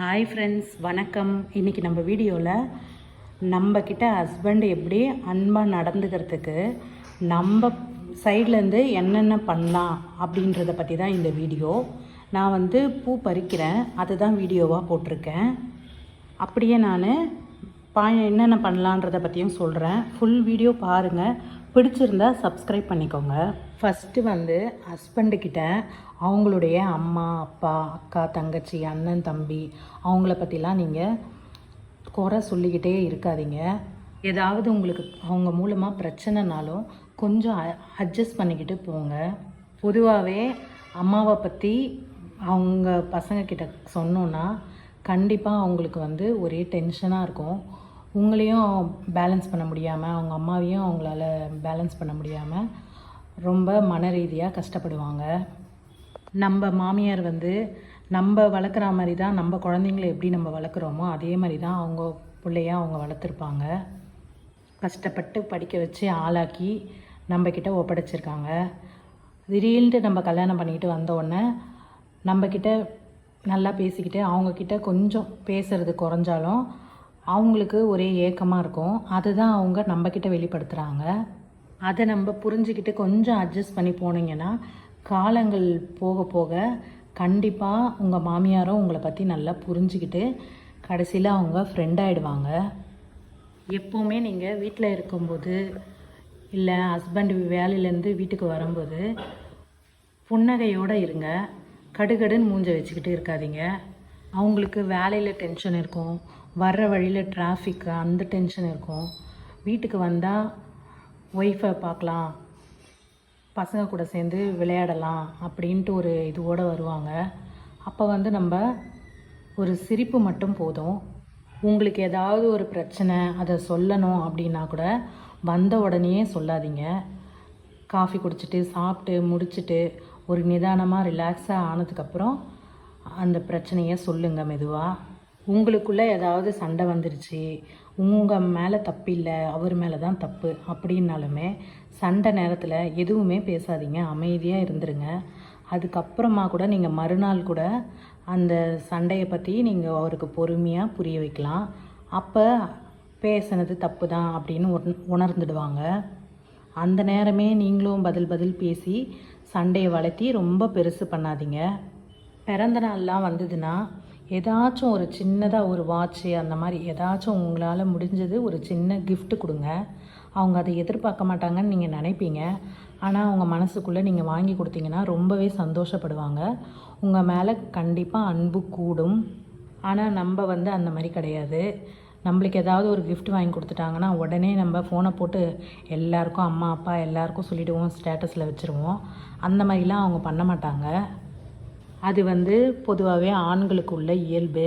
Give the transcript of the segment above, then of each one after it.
Hi friends வணக்கம். இன்றைக்கி நம்ம வீடியோவில் நம்மக்கிட்ட ஹஸ்பண்ட் எப்படி அன்பாக நடந்துக்கிறதுக்கு நம்ம சைட்லேருந்து என்னென்ன பண்ணலாம் அப்படின்றத பற்றி தான் இந்த வீடியோ. நான் வந்து பூ பறிக்கிறேன் அதுதான் வீடியோவாக போட்டிருக்கேன். அப்படியே நான் பா என்னென்ன பண்ணலான்றத பற்றியும் சொல்கிறேன் ஃபுல் வீடியோ பாருங்கள் பிடிச்சிருந்தா சப்ஸ்கிரைப் பண்ணிக்கோங்க. ஃபஸ்ட்டு வந்து ஹஸ்பண்டுக்கிட்ட அவங்களுடைய அம்மா அப்பா அக்கா தங்கச்சி அண்ணன் தம்பி அவங்கள பற்றிலாம் நீங்கள் குறை சொல்லிக்கிட்டே இருக்காதீங்க. ஏதாவது உங்களுக்கு அவங்க மூலமாக பிரச்சனைனாலும் கொஞ்சம் அட்ஜஸ்ட் பண்ணிக்கிட்டு போங்க. பொதுவாகவே அம்மாவை பற்றி அவங்க பசங்கக்கிட்ட சொன்னோன்னா கண்டிப்பாக அவங்களுக்கு வந்து ஒரே டென்ஷனாக இருக்கும். உங்களையும் பேலன்ஸ் பண்ண முடியாமல் அவங்க அம்மாவையும் அவங்களால பேலன்ஸ் பண்ண முடியாமல் ரொம்ப மன ரீதியாக கஷ்டப்படுவாங்க. நம்ம மாமியார் வந்து நம்ம வளர்க்குற மாதிரி தான் நம்ம குழந்தைங்கள எப்படி நம்ம வளர்க்குறோமோ அதே மாதிரி தான் அவங்க பிள்ளைய அவங்க வளர்த்துருப்பாங்க. கஷ்டப்பட்டு படிக்க வச்சு ஆளாக்கி நம்மக்கிட்ட ஒப்படைச்சிருக்காங்க. திடீர்னு நம்ம கல்யாணம் பண்ணிக்கிட்டு வந்தோடனே நம்மக்கிட்ட நல்லா பேசிக்கிட்டு அவங்கக்கிட்ட கொஞ்சம் பேசுறது குறைஞ்சாலும் அவங்களுக்கு ஒரே ஏக்கமாக இருக்கும். அதுதான் அவங்க நம்மக்கிட்ட வெளிப்படுத்துகிறாங்க அதை நம்ம புரிஞ்சுக்கிட்டு கொஞ்சம் அட்ஜஸ்ட் பண்ணி போனீங்கன்னா காலங்கள் போக போக கண்டிப்பாக உங்கள் மாமியாரும் உங்களை பற்றி நல்லா புரிஞ்சுக்கிட்டு கடைசியில் அவங்க ஃப்ரெண்ட் ஆகிடுவாங்க எப்போவுமே நீங்கள் வீட்டில் இருக்கும்போது இல்லை ஹஸ்பண்ட் வேலையிலேருந்து வீட்டுக்கு வரும்போது புன்னகையோடு இருங்க. கடுகடுன்னு மூஞ்ச வச்சுக்கிட்டு இருக்காதீங்க. அவங்களுக்கு வேலையில் டென்ஷன் இருக்கும். வர்ற வழியில் டிராஃபிக் அந்த டென்ஷன் இருக்கும். வீட்டுக்கு வந்தால் ஒய்ஃபை பார்க்கலாம். பசங்க கூட சேர்ந்து விளையாடலாம் அப்படின்ட்டு ஒரு இதுவோடு வருவாங்க. அப்போ வந்து நம்ம ஒரு சிரிப்பு மட்டும் போதும். உங்களுக்கு ஏதாவது ஒரு பிரச்சனை அதை சொல்லணும் அப்படின்னா கூட வந்த உடனே சொல்லாதீங்க. காஃபி குடிச்சிட்டு சாப்பிட்டு முடிச்சுட்டு ஒரு நிதானமாக ரிலாக்ஸாக ஆனதுக்கப்புறம் அந்த பிரச்சனையை சொல்லுங்கள் மெதுவாக உங்களுக்குள்ளே ஏதாவது சண்டை வந்துருச்சு உங்கள் மேலே தப்பு இல்லை அவர் மேலே தான் தப்பு அப்படின்னாலுமே சண்டை நேரத்தில் எதுவுமே பேசாதீங்க அமைதியாக இருந்துருங்க. அதுக்கப்புறமா கூட நீங்கள் மறுநாள் கூட அந்த சண்டையை பற்றி நீங்கள் அவருக்கு பொறுமையாக புரிய வைக்கலாம். அப்போ பேசுனது தப்பு தான் அப்படின்னு உண- உணர்ந்துடுவாங்க. அந்த நேரமே நீங்களும் பதில் பதில் பேசி சண்டையை வளர்த்தி ரொம்ப பெருசு பண்ணாதீங்க. பிறந்த நாள்லாம் வந்ததுன்னா ஏதாச்சும் ஒரு சின்னதாக ஒரு வாட்ச்சு அந்த மாதிரி ஏதாச்சும் உங்களால் முடிஞ்சது ஒரு சின்ன கிஃப்ட் கொடுங்க. அவங்க அதை எதிர்பார்க்க மாட்டாங்கன்னு நீங்கள் நினைப்பீங்க. ஆனால் அவங்க மனசுக்குள்ளே நீங்கள் வாங்கி கொடுத்தீங்கன்னா ரொம்பவே சந்தோஷப்படுவாங்க. உங்கள் மேலே கண்டிப்பாக அன்பு கூடும். ஆனால் நம்ம வந்து அந்த மாதிரி கிடையாது. நம்மளுக்கு ஏதாவது ஒரு கிஃப்ட் வாங்கி கொடுத்துட்டாங்கன்னா உடனே நம்ம ஃபோனை போட்டு எல்லாருக்கும் அம்மா அப்பா எல்லாருக்கும் சொல்லிவிடுவோம் ஸ்டேட்டஸில் வச்சுருவோம். அந்த மாதிரிலாம் அவங்க பண்ண மாட்டாங்க. அது வந்து பொதுவாகவே ஆண்களுக்கு உள்ள இயல்பு.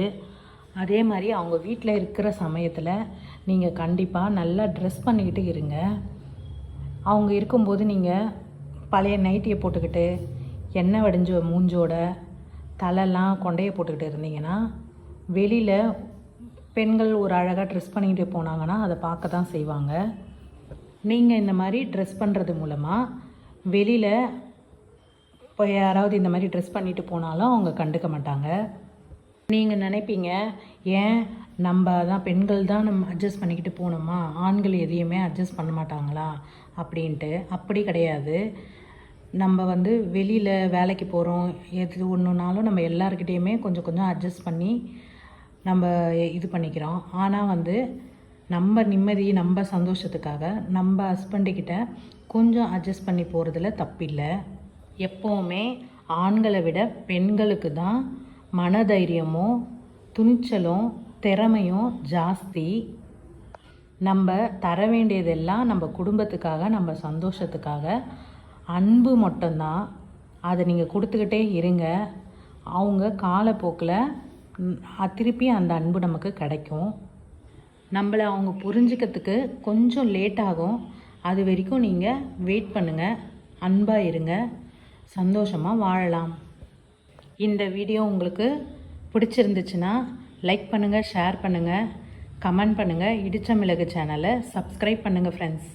அதே மாதிரி அவங்க வீட்டில் இருக்கிற சமயத்தில் நீங்கள் கண்டிப்பாக நல்லா ட்ரெஸ் பண்ணிக்கிட்டு இருங்க. அவங்க இருக்கும்போது நீங்கள் பழைய நைட்டியை போட்டுக்கிட்டு எண்ணெய் வடிஞ்ச மூஞ்சோட தலைலாம் கொண்டையை போட்டுக்கிட்டு இருந்தீங்கன்னா வெளியில் பெண்கள் ஒரு அழகாக ட்ரெஸ் பண்ணிக்கிட்டு போனாங்கன்னா அதை பார்க்க தான் செய்வாங்க. நீங்கள் இந்த மாதிரி ட்ரெஸ் பண்ணுறது மூலமாக வெளியில் இப்போ யாராவது இந்த மாதிரி ட்ரெஸ் பண்ணிட்டு போனாலும் அவங்க கண்டுக்க மாட்டாங்க. நீங்கள் நினைப்பீங்க ஏன் நம்ம தான் பெண்கள் தான் நம்ம அட்ஜஸ்ட் பண்ணிக்கிட்டு போகணுமா ஆண்கள் எதையுமே அட்ஜஸ்ட் பண்ண மாட்டாங்களா? அப்படின்ட்டு. அப்படி கிடையாது. நம்ம வந்து வெளியில் வேலைக்கு போகிறோம் எது ஒன்றுனாலும் நம்ம எல்லாருக்கிட்டேயுமே கொஞ்சம் கொஞ்சம் அட்ஜஸ்ட் பண்ணி நம்ம இது பண்ணிக்கிறோம். ஆனால் வந்து நம்ம நிம்மதி நம்ம சந்தோஷத்துக்காக நம்ம ஹஸ்பண்டுக்கிட்ட கொஞ்சம் அட்ஜஸ்ட் பண்ணி போகிறதுல தப்பில்லை. எப்போவுமே ஆண்களை விட பெண்களுக்கு தான் மனதைரியமும் துணிச்சலும் திறமையும் ஜாஸ்தி. நம்ம தர வேண்டியதெல்லாம் நம்ம குடும்பத்துக்காக நம்ம சந்தோஷத்துக்காக. அன்பு மட்டும்தான். அதை நீங்கள் கொடுத்துக்கிட்டே இருங்க. அவங்க காலப்போக்கில் திருப்பி அந்த அன்பு நமக்கு கிடைக்கும். நம்மளை அவங்க புரிஞ்சுக்கிறதுக்கு கொஞ்சம் லேட் ஆகும். அது வரைக்கும் நீங்கள் வெயிட் பண்ணுங்கள் அன்பாக இருங்க. சந்தோஷமாக வாழலாம். இந்த வீடியோ உங்களுக்கு பிடிச்சிருந்துச்சுன்னா லைக் பண்ணுங்கள் ஷேர் பண்ணுங்கள் கமெண்ட் பண்ணுங்கள் இடிச்ச மிளகு சேனலை சப்ஸ்கிரைப் பண்ணுங்கள் ஃப்ரெண்ட்ஸ்